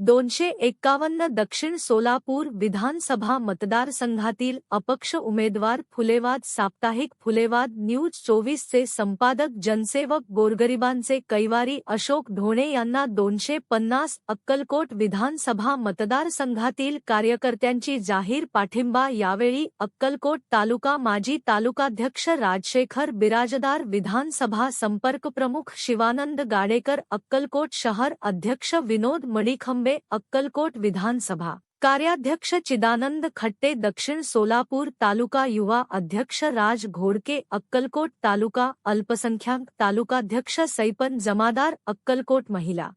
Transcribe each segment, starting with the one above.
दोनशे एक्कावन्न दक्षिण सोलापूर विधानसभा मतदारसंघातील अपक्ष उमेदवार फुलेवाद साप्ताहिक फुलेवाद न्यूज चोवीसचे संपादक जनसेवक गोरगरिबांचे कैवारी अशोक ढोणे यांना दोनशे पन्नास अक्कलकोट विधानसभा मतदारसंघातील कार्यकर्त्यांची जाहीर पाठिंबा यावेळी अक्कलकोट तालुका माजी तालुकाध्यक्ष राजशेखर बिराजदार विधानसभा संपर्क प्रमुख शिवानंद गाडेकर अक्कलकोट शहर अध्यक्ष विनोद मणिखंबे अक्कलकोट विधानसभा. कार्याध्यक्ष चिदानंद खट्टे दक्षिण सोलापूर तालुका युवा अध्यक्ष राज घोडके अक्कलकोट तालुका अल्पसंख्याक तालुकाध्यक्ष सैपन जमादार अक्कलकोट महिला.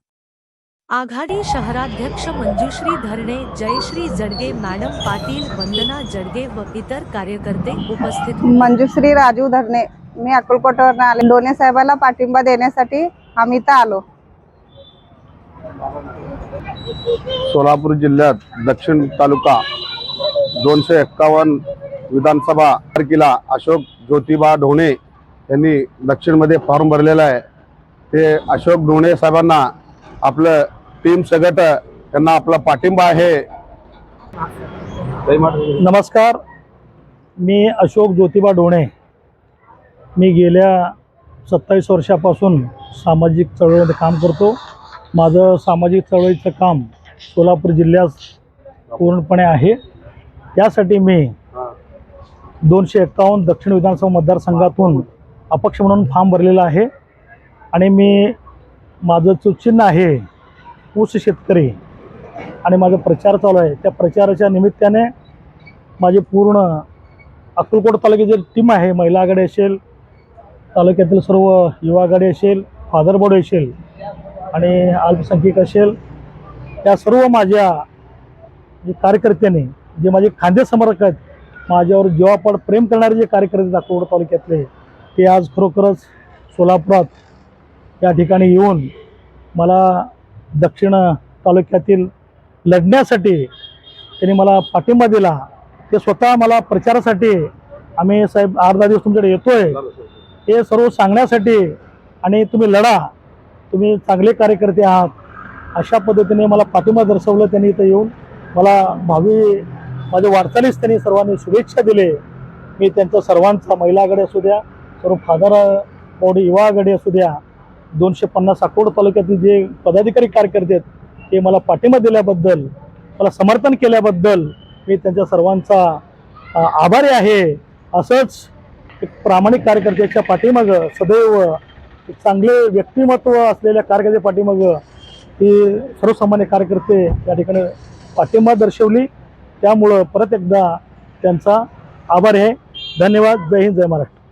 आघाडी शहराध्यक्ष मंजुश्री धरणे जयश्री जडगे मॅडम पाटील वंदना जडगे व इतर कार्यकर्ते उपस्थित मंजुश्री राजू धरणे. मी अक्कलकोटवर आले. दोन्ही साहेबाला पाठिंबा देण्यासाठी आम्ही इथं आलो. सोलापूर जिल्ह्यात दक्षिण तालुका दोनशे एक्कावन्न विधानसभा तारखेला अशोक ज्योतिबा ढोणे यांनी दक्षिणमध्ये फॉर्म भरलेला आहे. ते अशोक ढोणे साहेबांना आपलं टीम सगट यांना आपला पाठिंबा आहे. नमस्कार. मी अशोक ज्योतिबा डोणे मी गेल्या सत्तावीस वर्षापासून सामाजिक चळवळीमध्ये काम करतो. माझं सामाजिक चळवळीचं काम सोलापूर जिल्ह्यात पूर्णपणे आहे. त्यासाठी मी दोनशे एक्कावन्न दक्षिण विधानसभा मतदारसंघातून अपक्ष म्हणून फॉर्म भरलेला आहे. आणि मी माझं चुचिन्ह आहे ऊस शेतकरी आणि माझा प्रचार चालू आहे. त्या प्रचाराच्या निमित्ताने माझे पूर्ण अक्कलकोट तालुक्याची टीम आहे. महिला आघाडी असेल तालुक्यातील सर्व युवा आघाडी असेल फादर बोर्ड असेल आणि अल्पसंख्यक असेल त्या सर्व माझ्या जे कार्यकर्त्यांनी जे माझे खांदे समर्थक आहेत माझ्यावर जीवापाड प्रेम करणारे जे कार्यकर्ते अक्कलकोट तालुक्यातले ते आज खरोखरच सोलापुरात या ठिकाणी येऊन मला दक्षिण तालुक्यातील लढण्यासाठी त्यांनी मला पाठिंबा दिला. ते स्वतः मला प्रचारासाठी आम्ही साहेब आठ दहा दिवस तुमच्याकडे येतोय. हे सर्व सांगण्यासाठी आणि तुम्ही लढा. तुम्ही चांगले कार्यकर्ते आहात. अशा पद्धतीने मला पाठिंबा दर्शवलं त्यांनी इथं येऊन. मला भावी माझ्या वाटचालीस त्यांनी सर्वांनी शुभेच्छा दिले. मी त्यांचा सर्वांचा महिला आघाडी असू द्या सर्व फादर बॉडी युवा आघाडी असू द्या दोनशे पन्नास अकोड तालुक्यातील जे पदाधिकारी कार्यकर्ते आहेत ते मला पाठिंबा दिल्याबद्दल मला समर्थन केल्याबद्दल मी त्यांच्या सर्वांचा आभारी आहे. असंच एक प्रामाणिक कार्यकर्त्याच्या पाठीमागं सदैव चांगले व्यक्तिमत्व असलेल्या कार्यकर्त्या पाठीमागं ती सर्वसामान्य कार्यकर्ते या ठिकाणी पाठिंबा दर्शवली. त्यामुळं परत एकदा त्यांचा आभार आहे. धन्यवाद. जय हिंद जय महाराष्ट्र.